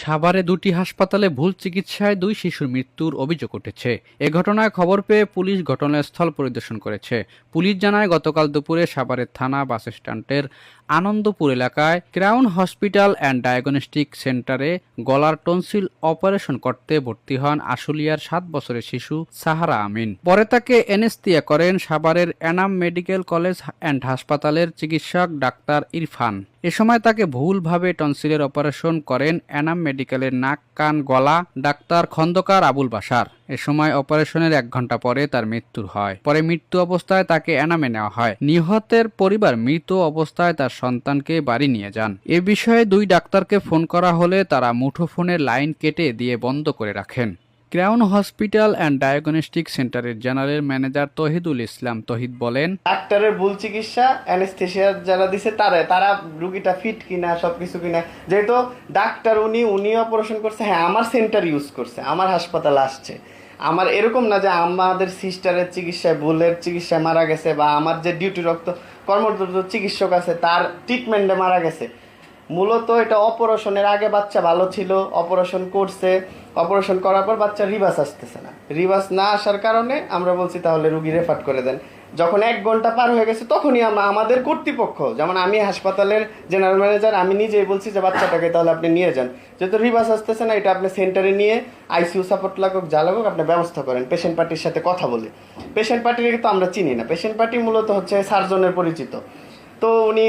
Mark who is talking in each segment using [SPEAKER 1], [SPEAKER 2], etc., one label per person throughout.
[SPEAKER 1] সাভারে দুটি হাসপাতালে ভুল চিকিৎসায় দুই শিশুর মৃত্যুর অভিযোগ উঠেছে। এ ঘটনায় খবর পেয়ে পুলিশ ঘটনাস্থল পরিদর্শন করেছে। পুলিশ জানায়, গতকাল দুপুরে সাভারের থানা বাস স্ট্যান্ডের আনন্দপুর এলাকায় ক্রাউন হসপিটাল অ্যান্ড ডায়াগনস্টিক সেন্টারে গলার টনসিল অপারেশন করতে ভর্তি হন আশুলিয়ার সাত বছরের শিশু সাহারা আমিন। পরে তাকে এনেস্তিয়া করেন সাভারের এনাম মেডিকেল কলেজ অ্যান্ড হাসপাতালের চিকিৎসক ডাক্তার ইরফান। এ সময় তাকে ভুলভাবে টনসিলের অপারেশন করেন এনাম মেডিকেলের নাক, কান, গলা, ডাক্তার খন্দকার আবুল বাসার এ সময় অপারেশনের এক ঘণ্টা পরে তার মৃত্যু হয়। পরে মৃত্যু অবস্থায় তাকে এনামে নেওয়া হয়। নিহতের পরিবার মৃত অবস্থায় তার সন্তানকে বাড়ি নিয়ে যান। এ বিষয়ে দুই ডাক্তারকে ফোন করা হলে তারা মুঠোফোনের লাইন কেটে দিয়ে বন্ধ করে রাখেন। ক্রাউন হসপিটাল অ্যান্ড ডায়াগনস্টিক সেন্টারের জেনারেল ম্যানেজার তহিদুল ইসলাম তহিদ বলেন,
[SPEAKER 2] ডাক্তারের ভুল চিকিৎসা অ্যানেস্থেশিয়া যারা দিছে তারা তারা রুগীটা ফিট কিনা, সবকিছু কিনা। যেহেতু ডাক্তার উনি উনি অপারেশন করছে হ্যাঁ আমার সেন্টার ইউজ করছে, আমার হাসপাতাল আসছে। আমার এরকম না যে আমাদের সিস্টারের চিকিৎসায়, ভুলের চিকিৎসায় মারা গেছে বা আমার যে ডিউটি রক্ত কর্মরত চিকিৎসক আছে, তার ট্রিটমেন্টে মারা গেছে। মূলত এটা অপারেশনের আগে বাচ্চা ভালো ছিল, অপারেশন করছে, অপারেশন করার পর বাচ্চা রিভার্স আসতেছে না। রিভার্স না আসার কারণে আমরা বলছি তাহলে রুগী রেফার করে দেন। যখন এক ঘণ্টা পার হয়ে গেছে, তখনই আম- আমাদের কর্তৃপক্ষ, যেমন আমি হাসপাতালের জেনারেল ম্যানেজার আমি নিজেই বলছি যে বাচ্চাটাকে তাহলে আপনি নিয়ে যান। যেহেতু রিভার্স আসতেছে না, এটা আপনি সেন্টারে নিয়ে আইসিইউ সাপোর্ট লাগুক, যা লাগুক, আপনি ব্যবস্থা করেন। পেশেন্ট পার্টির সাথে কথা বলে। পেশেন্ট পার্টিকে তো আমরা চিনি না। পেশেন্ট পার্টি মূলত হচ্ছে সার্জনের পরিচিত। তো উনি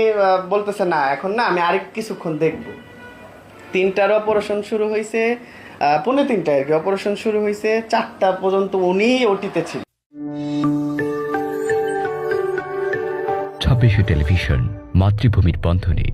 [SPEAKER 2] বলতেছে, না, এখন না, আমি আরেক কিছুক্ষণ দেখব। তিনটার অপারেশন শুরু হয়েছে পনেরো পৌনে তিনটায় আর কি, অপারেশন শুরু হয়েছে চারটা পর্যন্ত উনি ওটিতে ছিল।
[SPEAKER 3] ছাব্বিশে টেলিভিশন, মাতৃভূমির বন্ধনে।